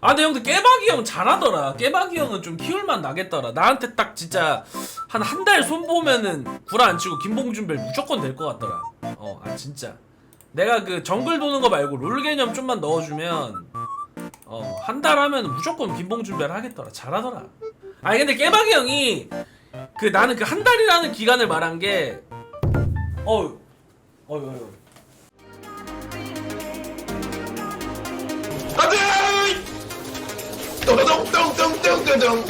아 근데 형들 깨박이 형 잘하더라. 깨박이 형은 좀 키울만 나겠더라. 나한테 딱 진짜 한 한 달 손보면은 구라 안 치고 김봉준벨 무조건 될 것 같더라. 어 아 진짜. 내가 그 정글 도는 거 말고 롤 개념 좀만 넣어주면 어 한 달 하면 무조건 김봉준벨 하겠더라. 잘하더라. 아니 근데 깨박이 형이 그 나는 그 한 달이라는 기간을 말한 게 어휴 어휴 어휴 똥똥똥똥똥똥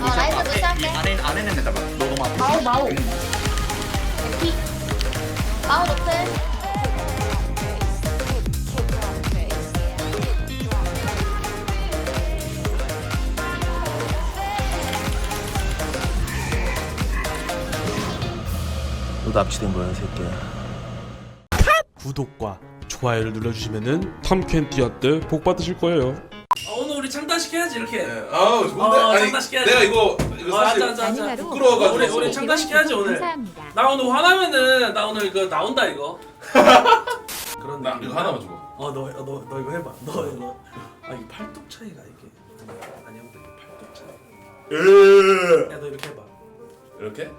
아, 아, 어, 많아 마오, 마오. 피. 노플. 너 납치된 거야, 새끼야. 구독과 좋아요를 눌러주시면은 탐켄티아 때 복 받으실 거예요. 아, 오늘 우리 창단식 해야지 이렇게. 아우 좋은데? 어, 아니 장난식 해야지. 내가 이거 이거 어, 사실 앉아, 앉아, 앉아. 부끄러워가지고 우리 우리 해야지 오늘. 나 오늘 화나면은 나 오늘 이거 나온다 이거. 그런 나. 이거 하나만 줘봐. 어너 너 너 이거 해봐. 너 이거. 아이 팔뚝 차이가 이게. 아니 형들 이게 팔뚝 차이. 야너 이렇게 해봐. 이렇게?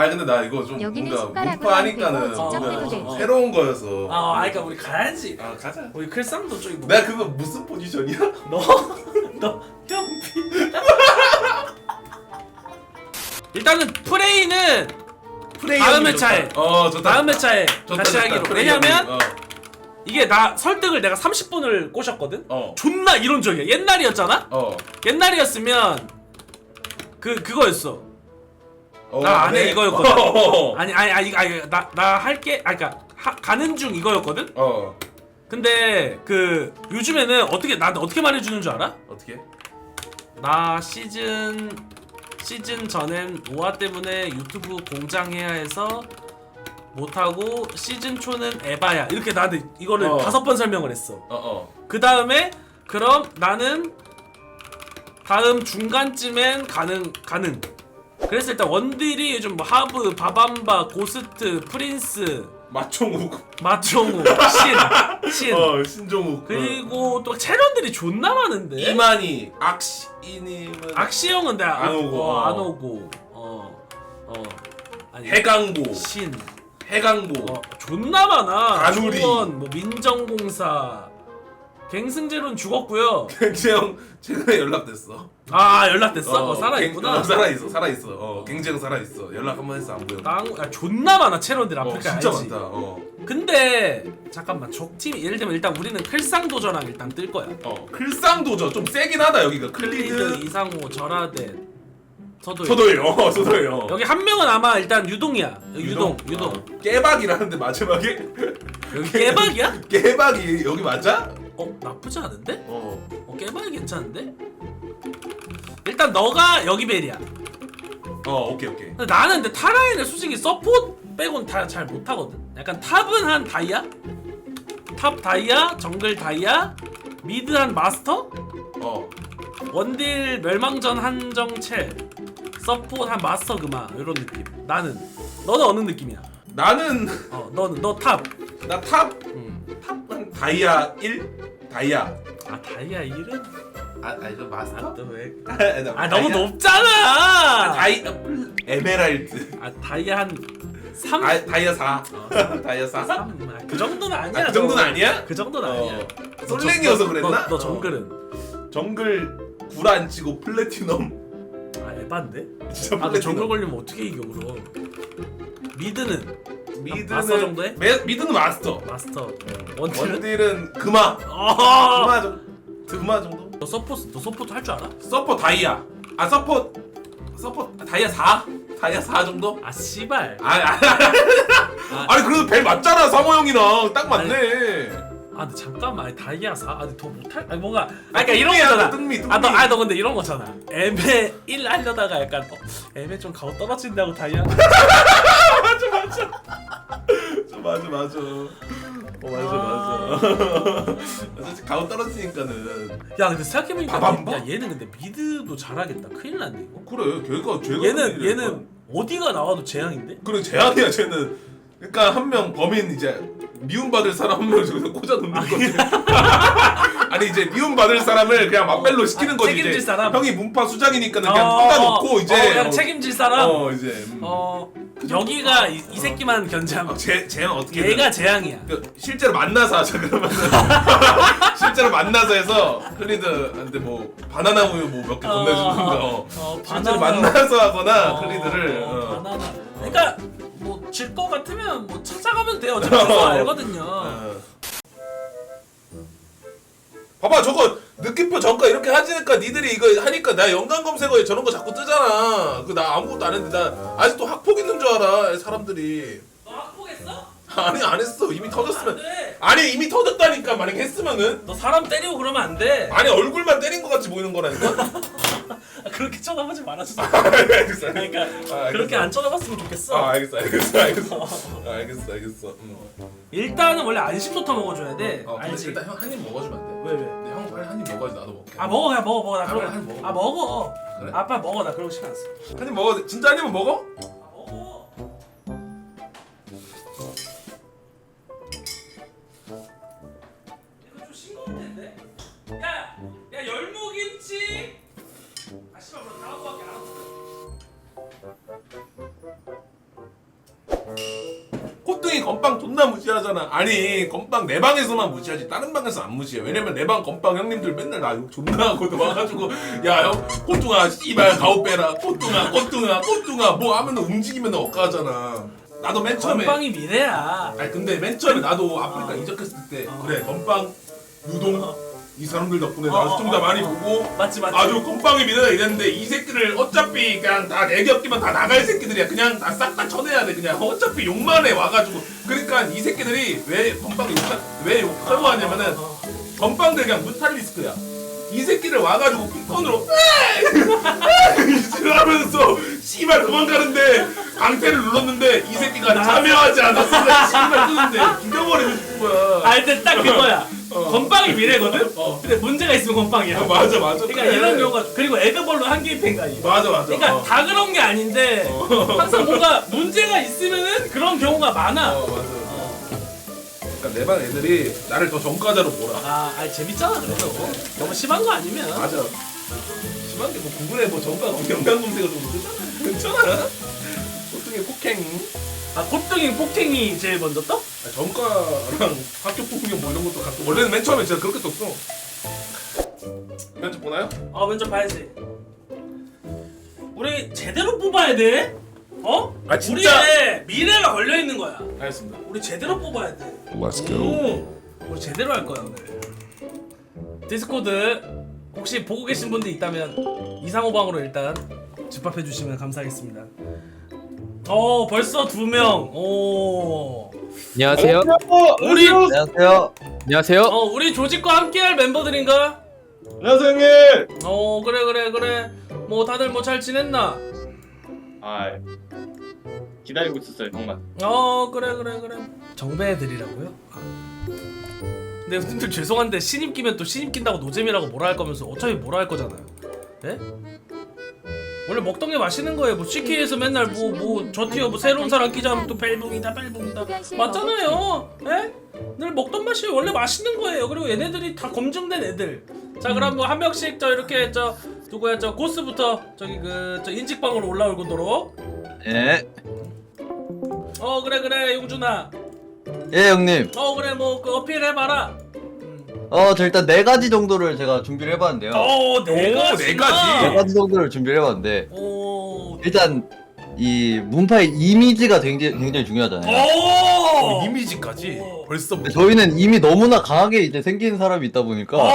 아니 근데 나 이거 좀 여기는 뭔가 숟가락으로 문파 하니까는 안 되고 직접 뭔가 해도 좀 되지. 새로운 거여서 아 아니 그러니까 우리 가야지 아 가자 우리 클상도 저기 뭐 내가 그거 무슨 포지션이야? 너 너 형피 일단은 프레이는 프레이 다음 형이 회차에. 좋다. 어 좋다 다음 회차에 좋다, 같이 좋다. 하기로 프레이 왜냐면 형이, 어, 이게 나 설득을 내가 30분을 꼬셨거든 어. 존나 이론적이야 옛날이었잖아 어. 옛날이었으면 그 그거였어 어, 나 안해 그래? 이거였거든. 어. 아니 아니 아니 아니 나나 할게 아 그니까 가는 중 이거였거든 어. 근데 그 요즘에는 어떻게 나한테 어떻게 말해주는 줄 알아? 어떻게? 나 시즌 시즌 전엔 오화 때문에 유튜브 공장해야 해서 못하고 시즌 초는 에바야 이렇게 나한테 이거를 어. 다섯 번 설명을 했어 어 어. 그 다음에 그럼 나는 다음 중간쯤엔 가능 가능 그래서 일단 원딜이 요즘 뭐 하브 바밤바 고스트 프린스 마총욱. 마총우 신 신 어 신종욱. 그리고 또 체련들이 존나 많은데 이만희 악시이님은 악시 형은 내가 안 오고. 어, 안 오고 어, 어. 아니 해강보. 신 해강보. 어, 존나 많아 가누리. 뭐 민정공사 갱승제로는 죽었고요 갱재형 최근에 연락됐어. 아 연락됐어? 어, 살아 있구나 갱, 어, 살아 있어, 살아 있어. 어, 갱재형 살아 있어. 연락 한 번 했어, 안 보여. 땅, 아, 존나 많아 체론들 어, 아프리카 진짜 알지? 많다. 어. 근데 잠깐만 적팀 예를 들면 일단 우리는 클상도저랑 일단 뜰 거야 어, 클상도저 좀 세긴 하다 여기가 클리드, 클리드. 이상호, 절하덴 서도 서도예요. 어, 서도예요. 여기 한 명은 아마 일단 유동이야. 여기 유동, 유동. 어. 깨박이라는데 마지막에 여기 깨박이야? 깨박이 여기 맞아? 어 나쁘지 않은데? 어. 어 깨박이 괜찮은데? 일단 너가 여기 벨이야. 어 오케이 오케이. 근데 나는 근데 타라인을 솔직히 서포트 빼곤 다 잘 못하거든. 약간 탑은 한 다이아? 탑 다이아, 정글 다이아, 미드 한 마스터, 어. 원딜 멸망전 한정첼, 서포트 한 마스터 그마 이런 느낌. 나는 너는 어느 느낌이야? 나는 어 너는 너 탑. 나탑 음. 탑은 다이아 1 다이아. 아 다이아 1은? 아 아니 저 마스터? 아, 또 왜? 아아 너무 높잖아. 다이 에메랄드. 아 다이아 한 3? 아 다이아 4. 다이아 4. 3? 아, 그 정도는 아니야. 아, 그 정도는 너. 아니야? 그 정도는 아니야. 어. 너 솔랭이어서 정- 그랬나? 너, 너 어. 정글은? 정글 구란 치고 플래티넘. 아 에반데? 진짜 아, 너 플래티넘. 정글 걸리면 어떻게 이겨 그럼? 미드는 미드는 마스터 정도에? 매, 미드는 마스터. 마스터. 원딜은? 원딜은 금화. 어. 금화 정도. 금화 정도. 너 서포트 너 서포트 할 줄 알아? 서퍼 다이아. 아 서퍼 서퍼 다이아 4. 다이아 4 정도? 아 씨발. 아, 아, 아. 아니 그래도 벨 맞잖아 사모 형이랑 딱 맞네. 아 근데 잠깐만 아니, 다이아 4 아니 더 못할 아니 뭔가 아 그러니까 이런 뚱미야, 거잖아. 뚱미, 뚱미. 아너 아 너 근데 이런 거잖아. 애매 1 하려다가 약간 어, 애매 좀 가고 떨어진다고 다이아. 저 맞아 맞아. 어 맞아 맞아. 사실 가오 떨어지니까는. 야 근데 생각해보니까? 야 얘는 근데 미드도 잘하겠다 큰일 났네 이거 그래 걔가 쟤가 얘는 얘는 어디가 나와도 재앙인데? 그래 제한이야 쟤는. 그러니까 한 명 범인 이제 미움 받을 사람 한 명을 저기서 꽂아 놓는 거지. 아니 이제 미움 받을 사람을 그냥 막벨로 시키는 아, 거지 책임질 이제. 사람? 형이 문파 수장이니까는 그냥 어, 꽂아 놓고 이제. 어, 그냥 어, 책임질 사람 어, 어 이제. 음. 여기가 이, 이 새끼만 견제하면 어, 쟤 쟤는 어떻게? 얘가 재앙이야. 그 실제로 만나서 하자 그러면은. 실제로 만나서 해서 클리드한테 뭐 바나나 우유 뭐 몇개 건네주는 거. 어, 실제로 바나나. 만나서 하거나 어, 클리드를. 어, 어. 바나나. 그러니까 뭐 질 거 같으면 뭐 찾아가면 돼요. 어차피 알거든요. 어. 봐봐 저거 느낌표 전가 이렇게 하지니까 니들이 이거 하니까 나 연관 검색어에 저런 거 자꾸 뜨잖아 그 나 아무것도 안 했는데 나 아직도 학폭 있는 줄 알아 사람들이 너 학폭했어? 아니 안 했어 이미 터졌으면 안돼 아니 이미 터졌다니까 만약 했으면은 너 사람 때리고 그러면 안돼 아니 얼굴만 때린 것 같이 보이는 거라니까 그렇게 쳐다보지 말아주세요 알겠어 알겠어 그러니까 아, 그렇게. 안 쳐다봤으면 좋겠어 아 알겠어 알겠어 알겠어 아, 알겠어 알겠어 음. 일단은 원래 안심부터 먹어줘야 돼 어, 근데 알지? 일단 형 한 입 먹어주면 안 돼? 왜 왜? 근데 형 빨리 한 입 먹어야지 나도 먹게 아 먹어 그냥 먹어 먹어 나한 그럼 입, 한입 먹어. 아 먹어 그래? 아빠 먹어 나 그런 거 신경 안 써. 한입 먹어 진짜 한 입은? 아 먹어 무시하잖아. 아니 건빵 내 방에서만 무시하지. 다른 방에서 안 무시해. 왜냐면 내 방 건빵 형님들 맨날 나 욕 존나 하거든. 와가지고 야형 꽃둥아 씨발 가오 빼라. 꽃둥아 꽃둥아 꽃둥아. 뭐 하면 움직이면 억까하잖아. 나도 맨 처음에 건빵이 미래야. 아니 근데 맨 처음에 나도 아프리카 이적했을 때 그래 건빵 유동 이 사람들 덕분에 나 어, 시청자 어, 많이 어. 보고 맞지 맞지. 아주 건빵이 미래다 이랬는데 이 새끼를 어차피 그냥 다 내겹기만 다 나갈 새끼들이야. 그냥 다 싹 다 쳐내야 돼 그냥. 어차피 욕만 해 와가지고. 그러니까 이 새끼들이 왜 건빵 욕하 왜 욕하고 하냐면은 건빵들 그냥 무탈리스크야. 이 새끼를 와가지고 핑폰으로 하면서 씨발 도망가는데 강태를 눌렀는데 이 새끼가 참여하지 않았으면 씨발 뜨는데 죽여버리고 싶은 거야. 아 근데 딱 그거야. 어. 건빵이 미래거든? 어. 근데 문제가 있으면 건빵이야. 어, 맞아 맞아. 그러니까 그래. 이런 경우가 그리고 에그벌로 한개입 팽가이 맞아 맞아. 그러니까 어. 다 그런 게 아닌데 항상 뭔가 문제가 있으면은 그런 경우가 많아. 어 맞아. 그러니까 내 반 애들이 나를 더 전과자로 몰아 아, 아니 재밌잖아 그래도. 너무 심한 거 아니면. 맞아. 심한 게뭐 구글에 뭐 전과 영상 검색어 좀 뜨잖아. 괜찮아. 보통의 폭행 아 콧등이 폭행이 제일 먼저 떠? 아, 전과랑 학교 폭력 뭐 이런 것도 가끔 원래는 맨 처음에 진짜 그렇게 떴어 면접 보나요? 아 먼저 봐야지 우리 제대로 뽑아야 돼 어? 아, 진짜? 우리의 미래가 걸려 있는 거야 알겠습니다 우리 제대로 뽑아야 돼 Let's 오, 우리 제대로 할 거야 오늘. 디스코드 혹시 보고 계신 분들 있다면 이상호방으로 일단 집합해 주시면 감사하겠습니다. 어 벌써 두 명. 오. 안녕하세요. 우리 안녕하세요. 안녕하세요. 어 우리 조직과 함께할 멤버들인가? 안녕하세요 형님. 어 그래 그래 그래. 뭐 다들 뭐 잘 지냈나? 아 기다리고 있었어요 형만. 어 그래 그래 그래. 정배들이라고요? 근데 형님들 죄송한데 신입 끼면 또 신입 낀다고 노잼이라고 뭐라 할 거면서 어차피 뭐라 할 거잖아요. 예? 원래 먹던 게 맛있는 거예요. 뭐 CK에서 맨날 뭐 뭐저 티어 뭐 새로운 사람 끼자면 또 벨붕이다 벨붕이다 맞잖아요. 예? 늘 먹던 맛이 원래 맛있는 거예요. 그리고 얘네들이 다 검증된 애들. 자 그럼 뭐 한 명씩 저 이렇게 저 누구야 저 고스부터 저기 그 저 인직방으로 올라오도록. 예. 어 그래 그래 용준아. 예 형님. 어 그래 뭐 그 어필 해봐라. 어 저 일단 네 가지 정도를 제가 준비를 해봤는데요. 어네 오, 가지. 네 가지. 네 가지 정도를 준비를 해봤는데 오. 일단 이 문파의 이미지가 굉장히 굉장히 중요하잖아요. 오. 이미지까지 벌써 근데 저희는 이미 너무나 강하게 이제 생긴 사람이 있다 보니까 오. 좀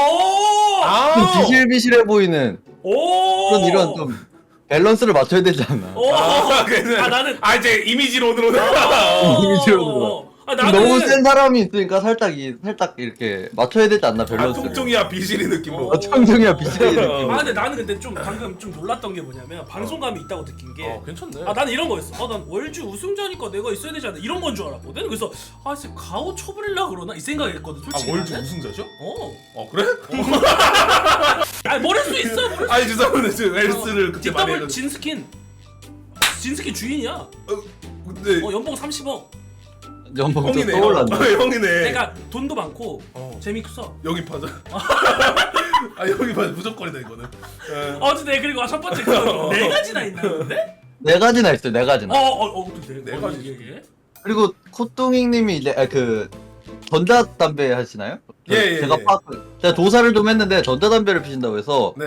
아 비실비실해 보이는 오. 그런 이런 좀 밸런스를 맞춰야 되지 않나. 오. 아, 그래서- 아 나는 아 이제 이미지론으로 이미지로 들어. 아좀 나는 너무 센 사람이 있으니까 살짝 이 살짝 이렇게 맞춰야 되지 않나 아 밸런스를. 통통이야 비실이 느낌으로 어, 청중이야 느낌. 아 근데 나는 근데 좀 방금 좀 놀랐던 게 뭐냐면 방송감이 있다고 느낀 게. 어 괜찮네 아 나는 이런 거였어. 아 난 월주 우승자니까 내가 있어야 되지 않나 이런 건 줄 알았거든. 그래서 아 진짜 가오 쳐버릴라 그러나 이 생각했거든. 아 솔직히. 월주 나는. 우승자죠? 어. 어 그래? 아 모를 수 있어. 모를 수 아니 죄송한데 지금 헬스를 그때 많이 뒷더블 해가지고 진스킨. 진스킨 주인이야. 어 근데 연봉 30억. 연봉 좀 형이네 떠올랐네. 형. 형이네 그러니까 돈도 많고 어. 재밌어. 여기 파자 아 여기 파자 무조건이다 이거는 예. 어쨌든 그리고 첫 번째 그네 가지나 있나 본데? 네 가지나 있어요. 네 가지나. 어어어 네, 네 어, 가지. 예, 예. 그리고 코뚱이님이 이제 아, 그 전자담배 하시나요? 예, 예, 제가 예. 파 제가 조사를 좀 했는데 전자담배를 피신다고 해서 네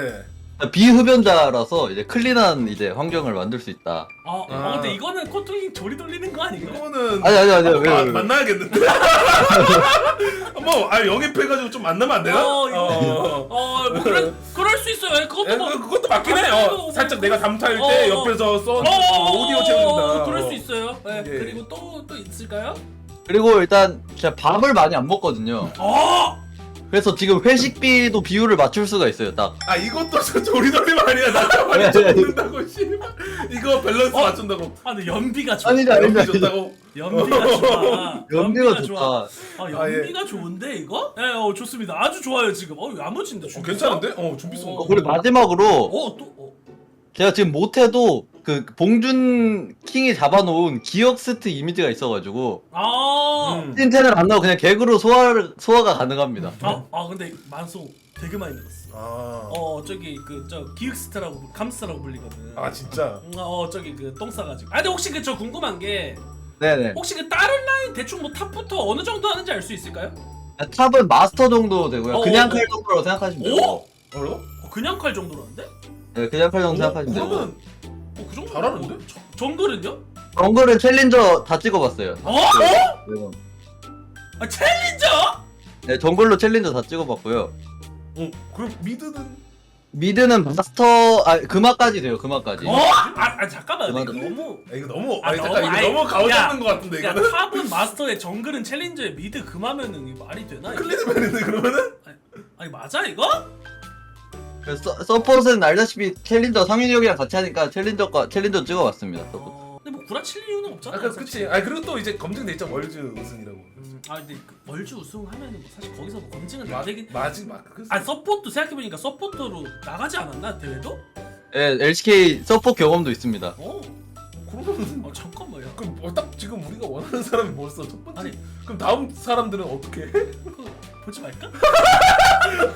비흡연자라서 이제 클린한 이제 환경을 만들 수 있다. 아, 아, 아. 근데 이거는 코뚱이 조리 돌리는 거 아닌가? 이거는 아니 아니 아니 왜, 마- 왜, 왜. 만나야겠는데 뭐 아 영입해가지고 좀 만나면 안 되나? 어, 이거. 어. 어, 뭐 그럴, 그럴 수 있어요. 예, 그것도 예, 뭐. 그- 그것도 맞긴 아, 해. 어, 살짝 내가 담탈 때 어, 어. 옆에서 써 어, 어, 오디오 어, 채운다. 그럴 어. 수 있어요. 예, 예. 그리고 또 또 있을까요? 그리고 일단 제가 밥을 많이 안 먹거든요. 어! 그래서 지금 회식비도 비율을 맞출 수가 있어요. 딱. 아 이것도 저 조리돌림 아니야. 나 아니, 아니, 아니. 먹는다고 씨발. 이거 밸런스 어? 맞춘다고. 아, 근데 연비가 좋아. 아니지 연기 아니지. 좋다고. 연비가 좋아. 연비가 좋다. 아, 아, 예. 연비가 좋은데 이거? 예, 어, 좋습니다. 아주 좋아요 지금. 어, 야무진데 어, 준비. 괜찮은데? 어 준비성. 어, 어, 그리고 마지막으로 어, 또 어. 제가 지금 못해도 그 봉준 킹이 잡아놓은 기억 스트 이미지가 있어가지고 아. 음. 찐 채널 안 나오고 그냥 개그로 소화 소화가 가능합니다. 아, 아 근데 만소 되게 많이 늘었어. 아. 어, 저기 그 저 기획스트라고 감스라고 불리거든. 아 진짜. 음, 어, 저기 그 똥 싸가지고. 아, 근데 혹시 그 저 궁금한 게 네네. 혹시 그 다른 라인 대충 뭐 탑부터 어느 정도 하는지 알 수 있을까요? 탑은 마스터 정도 되고요. 어, 그냥 어, 칼 정도로 생각하시면 돼요. 오? 어려? 어, 그냥 칼 정도라는데? 네, 그냥 칼 정도 생각하시면 되고. 그러면 어, 그 정도. 잘하는데? 어, 저- 정글은요? 정글은 챌린저 다 찍어봤어요. 어? 네. 아, 챌린저? 네, 정글로 챌린저 다 찍어봤고요. 어 그럼 미드는 미드는 마스터 아 금화까지 돼요. 금화까지. 어? 아, 아 잠깐만. 이거 너무 아, 이거 너무 아, 너무- 잠깐 이거 아니, 너무 가오 야, 잡는 것 같은데 야, 이거는. 탑은 마스터에 정글은 챌린저에 미드 금하면은 말이 되나? 클리드맨인데 그러면은? 아니 맞아 이거? 그래서 서, 서폿은 알다시피 챌린저 상윤이 형이랑 같이 하니까 챌린저과 챌린저 찍어봤습니다. 서폿. 어, 근데 뭐 구라칠 이유는 없잖아. 아 그, 그치. 아 그리고 또 이제 검증돼 있잖아 월즈 우승이라고. 음, 아 근데 그 월주 우승 하면은 뭐 사실 거기서 뭐 검증은 마, 안 되긴. 맞지 막. 그, 아 서포트 생각해보니까 서포터로 나가지 않았나 대회도? 네, LCK 서폿 경험도 있습니다. 어. 그러면은 아 잠깐만요. 그럼 어, 딱 지금 우리가 원하는 사람이 뭐였어 첫 번째. 아니 그럼 다음 사람들은 어떻게? 해? 그 보지 말까?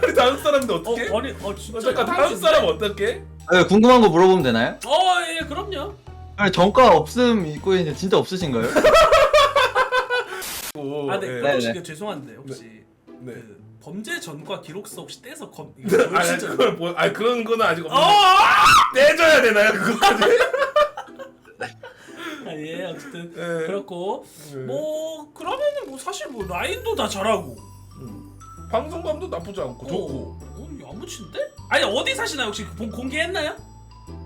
아니, 다음 사람들 어 어떻게? 해? 아니 어 진짜. 어, 잠깐 다음 사람 어떻게? 해? 네, 궁금한 거 물어보면 되나요? 어예 예, 그럼요. 아니, 정가 없음 있고 있는데 진짜 없으신가요? 오, 아, 네, 예. 네. 혹시 그 죄송한데 혹시 네. 그 범죄 전과 기록서 혹시 떼서 검 아, 이거 아니, 진짜. 그걸 뭐, 아 그런 거는 아직 어! 없는데 떼줘야 되나요 그거까지? 아, 예 어쨌든 예. 그렇고 예. 뭐 그러면은 뭐 사실 뭐 라인도 다 잘하고 방송감도 나쁘지 않고 좋고. 어, 어 야무친데? 아니 어디 사시나요 혹시 공, 공개했나요?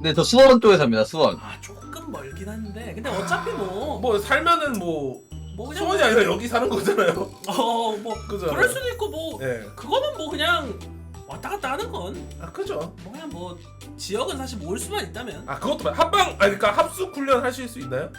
네, 저 수원 쪽에 삽니다. 수원. 아 조금 멀긴 한데 근데 어차피 뭐뭐뭐 살면은 뭐 그냥 수원이 아니라 여기 사는 거잖아요. 어뭐 그죠? 그럴 수도 있고 뭐 예. 그거는 뭐 그냥 왔다 갔다 하는 건 아 그죠. 뭐 그냥 뭐 지역은 사실 모을 수만 있다면 아 그것도 말- 합방 아니 그러니까 합숙 훈련 하실 수 있나요?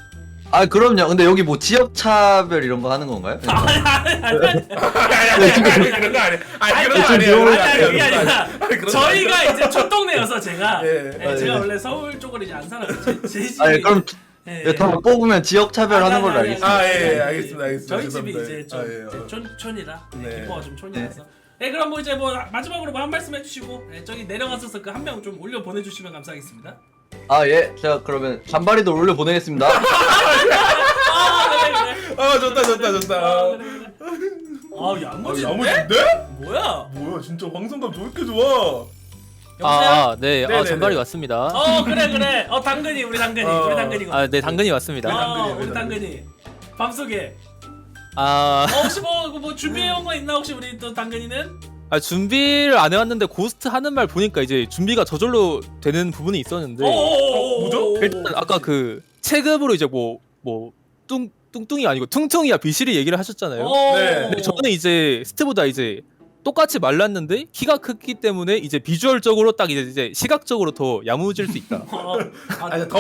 아, 그럼요. 근데 여기 뭐 지역 차별 이런 거 하는 건가요? 아니 아니 아니 아니 아니 그런 거 아니. 아니 그런 거. 귀여운- 아니 아니 그게 아니라 저희가 이제 촌동네여서 제가 예. 예, 아, 제가 예. 원래 서울 쪽으로 이제 안 살아요 제, 제 집이 아니, 그럼 예, 예, 다 뽑으면 지역 차별 하는 걸로 아니, 아니, 알겠습니다. 아, 예, 예, 알겠습니다, 알겠습니다. 저희 집이 죄송합니다. 이제 좀 아, 예, 이제 어. 촌 촌이라 네. 네. 기뻐가 좀 촌이라서 네 그럼 뭐 이제 뭐 마지막으로 뭐 한 말씀 해주시고 예, 저기 내려가셔서 그 한 명 좀 올려 보내주시면 감사하겠습니다. 아, 예. 제가 그러면 잔바리도 올려 보내겠습니다. 아 그래 그래. 아 좋다 좋다 좋다. 아 아, 그래 그래. 아 야무진데? 야무진데? 뭐야? 뭐야 진짜 황성감 왜 이렇게 좋아? 여보세요? 아, 아, 네. 네네네. 아, 전발이 왔습니다. 어 그래 그래. 어 당근이 우리 당근이 어. 우리 당근이고. 아, 네, 당근이 왔습니다. 어, 우리 우리 당근이. 밤속에. 아, 어, 혹시 뭐, 뭐 준비해온 거 있나 혹시 우리 또 당근이는? 아, 준비를 안 해왔는데 고스트 하는 말 보니까 이제 준비가 저절로 되는 부분이 있었는데 어, 어, 뭐죠? 일단 아까 그 체급으로 이제 뭐 뭐뚱 뚱뚱이 아니고 퉁퉁이야 비실이 얘기를 하셨잖아요. 네. 근데 저는 이제 스트보다 이제 똑같이 말랐는데 키가 크기 때문에 이제 비주얼적으로 딱 이제, 이제 시각적으로 더 야무질 수 있다. 어, 아, 아니 더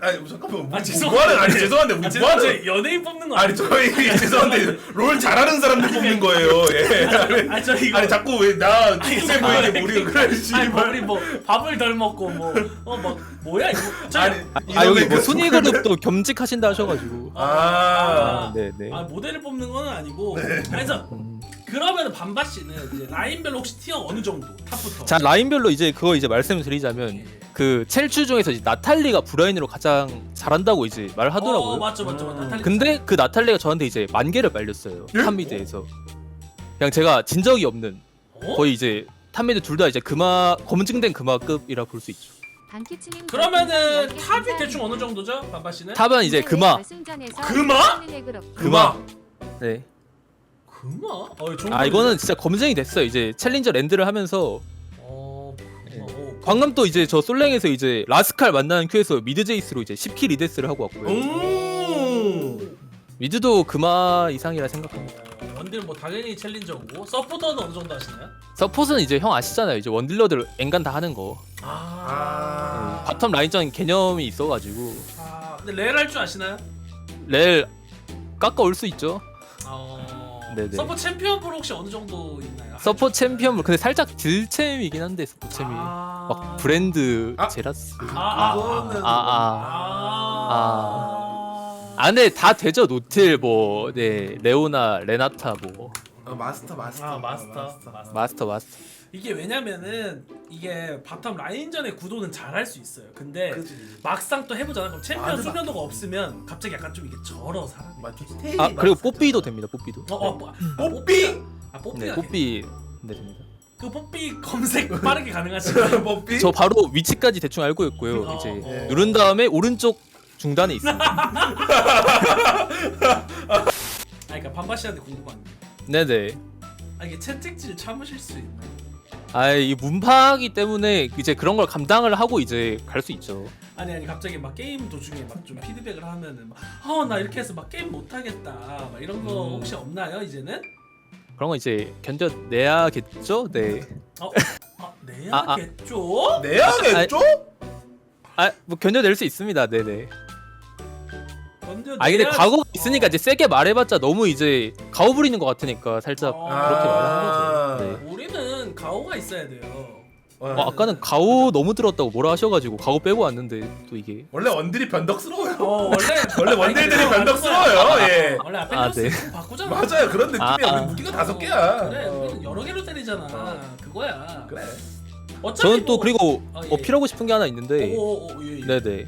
아니 잠깐만 아, 뭐, 죄송한데. 뭐하는 아니 죄송한데 아, 뭐 죄송한데 뭐하는 저 연예인 뽑는 거 아니 저희 죄송한데 롤 잘하는 사람들 뽑는 거예요. 예. 아니, 저 이거 아니 자꾸 왜나 잠깐만. 보이게 우리가 그래 아니 뭐. 우리 뭐 밥을 덜 먹고 뭐어뭐 뭐야 이거 저 아니 아 여기 뭐 그- 순위 그룹도 겸직하신다 하셔가지고. 아. 아, 네, 네. 아 모델을 뽑는 건 아니고 그래서 음. 그러면 반바 씨는 이제 라인별로 혹시 티어 어느 정도 탑부터 자 라인별로 이제 그거 이제 말씀드리자면 그 첼추 중에서 이제 나탈리가 브라인으로 가장 잘한다고 이제 어, 말하더라고요. 맞죠 맞죠 맞죠 나탈리 근데 그 나탈리가 저한테 이제 만 개를 말렸어요. 예? 탑미드에서. 그냥 제가 진 적이 없는 어? 거의 이제 탑미드 둘 다 이제 금화 검증된 금화급이라 볼 수 있죠. 그러면은 탑이 대충 어느 정도죠 반바 씨는 탑은 이제 금화. 금화? 금화. 네. 금화 어 좋은 아 이거는 진짜 검증이 됐어요. 이제 챌린저 랜드를 하면서 어 네. 금화 어, 방금 또 이제 저 솔랭에서 이제 라스칼 만나는 큐에서 미드 제이스로 이제 10킬 리데스를 하고 왔고요. 음. 미드도 금화 이상이라 생각합니다. 어, 원딜 뭐 당연히 챌린저고 서포터는 어느 정도 하시나요? 서폿은 이제 형 아시잖아요. 이제 원딜러들 엔간 다 하는 거. 아, 아. 바텀 라인전 개념이 있어가지고 아 근데 레일 할줄 아시나요? 렐 깎아 올 수 있죠. 어 네네. 서포 챔피언 프로 혹시 어느 정도 있나요? 서포 챔피언 근데 살짝 딜챔이긴 한데 서포 챔이 아... 막 브랜드 아. 제라스. 아, 아, 이거는 아, 아, 아. 아 근데 다 되죠 노틸 뭐 네 레오나 레나타 뭐 아, 마스터 마스터 아 마스터, 마스터. 마스터 마스터. 이게 왜냐면은 이게 바텀 라인전의 구도는 잘할 수 있어요. 근데 그지. 막상 또 해보잖아. 그럼 챔피언 맞아. 수련도가 없으면 갑자기 약간 좀 이게 절어 사람이. 막 디테일이 아 그리고 많았어. 뽀삐도 됩니다 뽀삐도. 어, 어, 뭐, 아, 뽀삐? 아 뽀삐. 네 뽀삐 네 됩니다. 그 뽀삐 검색 빠르게 가능하시나요? 뽀삐? 저 바로 위치까지 대충 알고 있고요. 어, 이제 어. 누른 다음에 오른쪽 중단에 있습니다. 아 그러니까 반바 씨한테 궁금한 게. 네네. 아 이게 채찍질 참으실 수 있나요? 아이 문파기 때문에 이제 그런 걸 감당을 하고 이제 갈 수 있죠. 아니 아니 갑자기 막 게임 도중에 막 좀 피드백을 하면은 막어나 이렇게 해서 막 게임 못 하겠다 막 이런 거 음. 혹시 없나요 이제는? 그런 거 이제 견뎌내야겠죠. 네. 어, 아 아, 아. 내야겠죠? 내야겠죠? 아 뭐 견뎌낼 수 있습니다. 네네. 아 근데 내야- 과거가 있으니까 이제 세게 말해봤자 너무 이제 가오 부리는 것 같으니까 살짝 아. 그렇게 말하는 거죠. 네. 우리는 가오가 있어야 돼요. 어, 어, 아까는 가오 너무 들었다고 뭐라 하셔가지고 가오 빼고 왔는데 또 이게 원래 원딜이 변덕스러워요. 어 원래 원래 원딜들이 변덕스러워요. 예. 원래 아, 아펜더스 네. 바꾸잖아. 맞아요. 그런 느낌이야. 아, 우리 무기가 다섯 개야. 그래 어. 우리는 여러 개로 때리잖아. 그거야. 그래. 어차피 저는 또 뭐- 그리고 아, 예. 어필하고 싶은 게 하나 있는데 오, 오, 오, 예, 예. 네네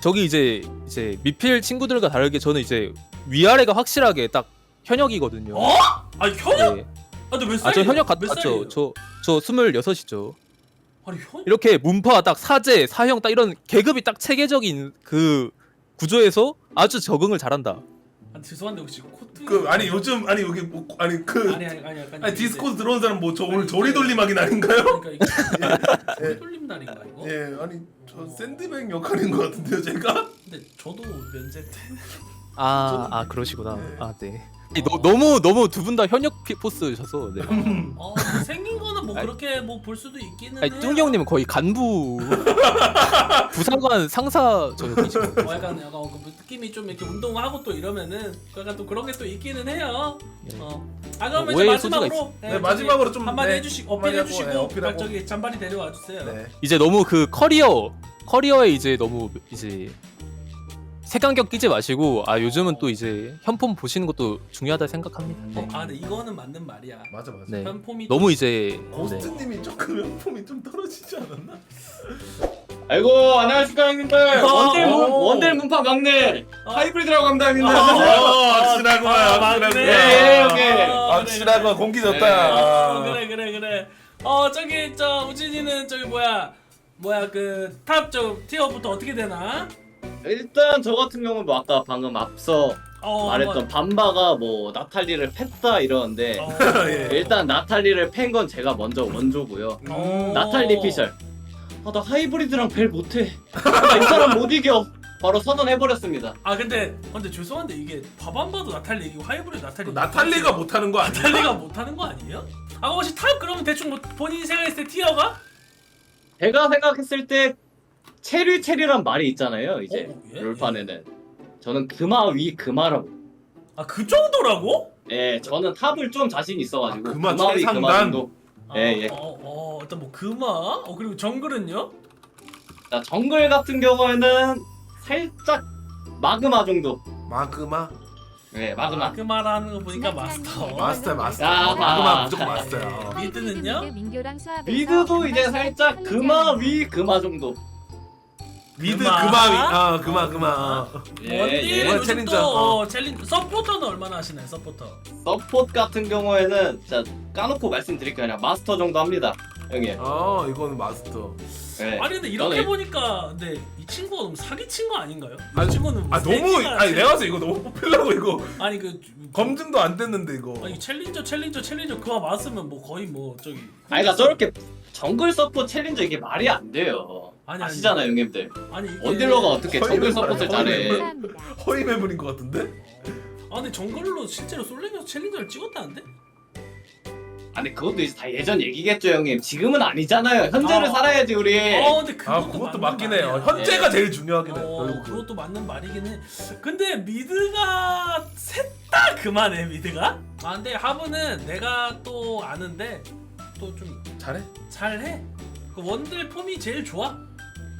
저기 이제 이제 미필 친구들과 다르게 저는 이제 위아래가 확실하게 딱 현역이거든요. 어? 아 현역? 네. 아, 너몇 아? 저 현역 갔, 갔죠. 살이에요? 저저 스물여섯이죠. 아니 현 이렇게 문파 딱 사제 사형 딱 이런 계급이 딱 체계적인 그 구조에서 아주 적응을 잘한다. 아, 죄송한데 혹시 코트 그 아니 요즘 아니 여기 뭐, 아니 그 아니 아니 아니 약간 아니 디스코드 들어온 사람 뭐저 오늘 아니, 조리 돌림 하긴 아닌가요? 그러니까 이게 예. 돌림 날인가 이거? 예 아니 저 샌드백 역할인 것 같은데요 제가? 근데 저도 면제 때 아, 아 그러시구나. 네. 아 네. 아니, 너, 너무 너무 두 분 다 현역 피- 포스셔서 네. 어, 생긴 거는 뭐 그렇게 뭐 볼 수도 있기는 아니 해요. 뚱이 형님은 거의 간부 부사관 상사 저역이시고 어, 약간 약간 어, 그 느낌이 좀 이렇게 운동하고 또 이러면은 약간 또 그런 게 또 있기는 해요. 어. 아 그러면 이제 오해의 소지가 마지막으로 네, 마지막으로 좀, 한마디 네, 해주시고 한마디 어필해 하고, 주시고 네, 어필하고. 저기 잔발이 데려와 주세요. 네. 이제 너무 그 커리어 커리어에 이제 너무 이제 색안경 끼지 마시고 아 요즘은 또 이제 현폼 보시는 것도 중요하다 생각합니다. 네. 아 근데 이거는 맞는 말이야. 맞아 맞아. 네. 현폼이 너무 이제 네. 고스트님이 조금 명품이 좀 떨어지지 않았나? 아이고 안녕하십니까 형님들. 원딜 문 오. 원딜 문파 막내 어. 하이브리드라고 합니다 형님들. 어, 확실하구만 아, 확실하구만. 맞네. 예, 예, 오케이. 아, 그래, 확실하구만 공기 좋다. 네. 어, 아. 그래 그래 그래. 어 저기 저 우진이는 저기 뭐야 뭐야 그 탑 저 티어부터 어떻게 되나? 일단 저 같은 경우는 뭐 아까 방금 앞서 어, 말했던 밤바가 뭐 나탈리를 팼다 이러는데 한번- 어, 예. 일단 나탈리를 팬 건 제가 먼저 원조고요. 어. 나탈리 피셜. 아 나 하이브리드랑 벨 못해. 나 이 사람 못 이겨. 바로 선언해버렸습니다. 아 근데 근데 죄송한데 이게 봐도 나탈리 이기고 하이브리드 나탈리 나탈리가 못하는 거 아니야? 나탈리가 못하는 거 아니에요? 아 혹시 탑 그러면 대충 뭐 본인이 생각했을 때 티어가? 제가 생각했을 때 체리 체리란 말이 있잖아요. 이제 어, 예? 롤판에는 저는 금화 위 금화라고. 아 그 정도라고? 예, 저는 탑을 좀 자신 있어가지고 아, 금화 위 금화 최상단? 정도. 아, 예, 예. 어, 어 일단 뭐 금화 어 그리고 정글은요? 자, 정글 같은 경우에는 살짝 마그마 정도. 마그마 예, 마그마. 금화라는 거 보니까 마스터 마스터 마스터. 야, 마그마 아. 무조건 마스터야. 미드는요? 미드도 이제 살짝 금화 위 금화 정도. 미드 금화. 금화 위. 아 금화 금화. 예, 원딜은 예. 요즘 챌린저, 또 어. 어, 챌린저 서포터는 얼마나 하시나요 서포터? 서폿 같은 경우에는 진짜 까놓고 말씀드릴게요. 그냥 마스터 정도 합니다. 형님. 아 이거는 마스터. 예. 아니 근데 이렇게 저는 보니까 근데 이 친구가 너무 사기친 거 아닌가요? 이 아니, 친구는 뭐아 너무 세기가 아니 챌- 내가 봐서 이거 너무 뽑히려고 이거 아니 그 검증도 안 됐는데 이거. 아니 챌린저 챌린저 챌린저 그거 맞으면 뭐 거의 뭐 저기 아니, 그러니까 저렇게 정글 서폿 챌린저 이게 말이 안 돼요. 아니, 아니. 아시잖아요, 형님들. 아니 이게 원딜러가 어떻게 거의 정글 거의 잘해? 허위 매물인 것 같은데? 아 근데 정글로 실제로 솔랭에서 챌린저를 찍었다는데? 아니 그것도 이제 다 예전 얘기겠죠, 형님. 지금은 아니잖아요. 현재를 아. 살아야지 우리. 어 근데 그것도, 아 그것도 맞는 맞긴 해요. 말이야. 현재가 예. 제일 중요하긴 해. 어 결국은. 그것도 맞는 말이긴 해. 근데 미드가 셋다 그만해 미드가? 아 근데 하브는 내가 또 아는데 또 좀 잘해? 잘해. 그 원딜 폼이 제일 좋아.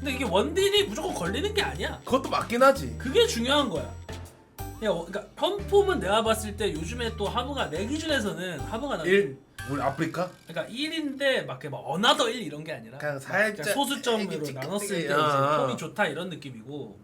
근데 이게 원딜이 무조건 걸리는 게 아니야. 그것도 맞긴 하지. 그게 중요한 거야. 야, 어, 그러니까 펌폼은 내가 봤을 때 요즘에 또 하브가 내 기준에서는 하브가 나는 일 우리 아프리카? 그러니까 1인데 막, 이렇게 막 어나더 1 이런 게 아니라 그냥 그냥 살짝 소수점으로 찌릿 나눴을 때. 이제 아. 폼이 좋다 이런 느낌이고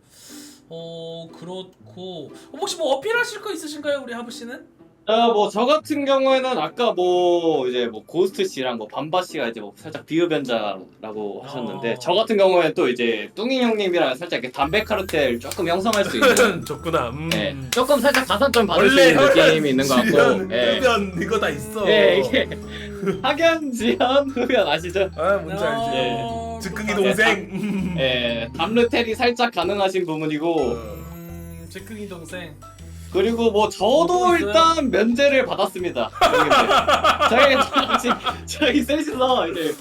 어 그렇고 어, 혹시 뭐 어필하실 거 있으신가요 우리 하브 씨는? 어, 뭐저 같은 경우에는 아까 뭐 이제 뭐 고스트 씨랑 뭐 밤바 씨가 이제 뭐 살짝 비흡연자라고 하셨는데 어. 저 같은 경우에는 또 이제 뚱이 형님이랑 살짝 이렇게 담배 카르텔 조금 형성할 수 있는 좋구나. 음. 예, 조금 살짝 가산점 받을 수 원래 있는 느낌이 있는 것 같고 예. 흡연 이거 다 있어. 예, 이게 학연, 지연, 흡연 아시죠? 아 뭔지 알지. 어, 즉흥이 또 동생. 예, 담르텔이 살짝 가능하신 부분이고 음, 즉흥이 동생 그리고 뭐 저도 뭐 있어요? 일단 면제를 받았습니다. 저희 지금 저희 셋이서 이제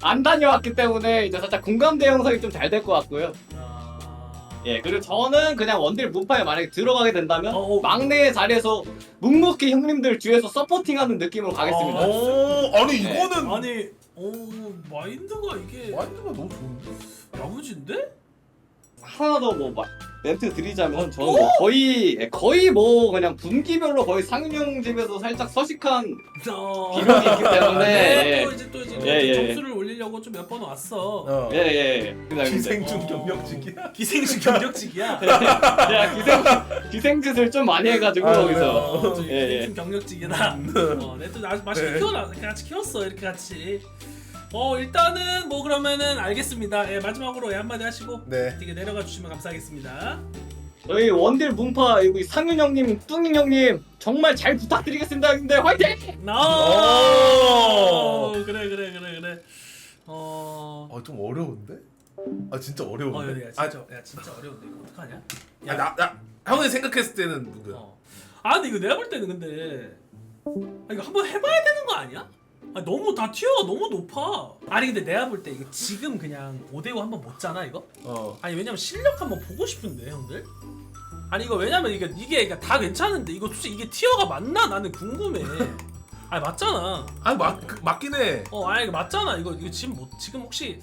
안 다녀왔기 때문에 이제 살짝 공감대 형성이 좀 잘 될 것 같고요. 아... 예, 그리고 저는 그냥 원딜 무파에 만약에 들어가게 된다면 어, 어. 막내 자리에서 묵묵히 형님들 뒤에서 서포팅하는 느낌으로 가겠습니다. 어. 오 아니 네. 이거는 아니 오 마인드가 이게 마인드가 너무 좋은데. 야무진데? 하나 더뭐 멘트 드리자면 저는 뭐 거의 예, 거의 뭐 그냥 분기별로 거의 상윤형 집에서 살짝 서식한 어... 기록이 있기 때문에 네, 예. 또 이제 또 이제 예, 예. 점수를 올리려고 좀 몇 번 왔어. 어. 예, 예. 예. 기생충 어. 경력직이야. 기생식 경력직이야. 제가 기생 기생짓을 좀 많이 해가지고 아, 거기서 어, 저 예, 예. 기생충 경력직이다. 어, 내또 맛있게 네. 키워놔, 같이 키웠어 이렇게 같이. 어 일단은 뭐 그러면은 알겠습니다. 예, 마지막으로 예, 한마디 하시고 네. 되게 내려가 주시면 감사하겠습니다. 저희 원딜 문파 여기 상윤 형님, 뚱잉 형님 정말 잘 부탁드리겠습니다. 근데 화이팅! 오 그래 그래 그래 그래 어... 아 좀 어려운데? 아 진짜 어, 어려운데? 야, 진짜, 야, 진짜 어려운데 이거 어떡하냐? 아, 나, 나 형이 생각했을 때는 누구야? 어. 아, 근데 이거 내가 볼 때는 근데 아, 이거 한번 해봐야 되는 거 아니야? 아, 너무 다 티어가 너무 높아. 아니 근데 내가 볼 때 이거 지금 그냥 5대5 한번 못잖아 이거? 어. 아니 왜냐면 실력 한번 보고 싶은데 형들. 아니 이거 왜냐면 이게 이게 그러니까 다 괜찮은데 이거 솔직히 이게 티어가 맞나 나는 궁금해. 아니 맞잖아. 아니 맞 그, 맞긴 해. 어 아니 이거 맞잖아 이거 이거 지금 뭐 지금 혹시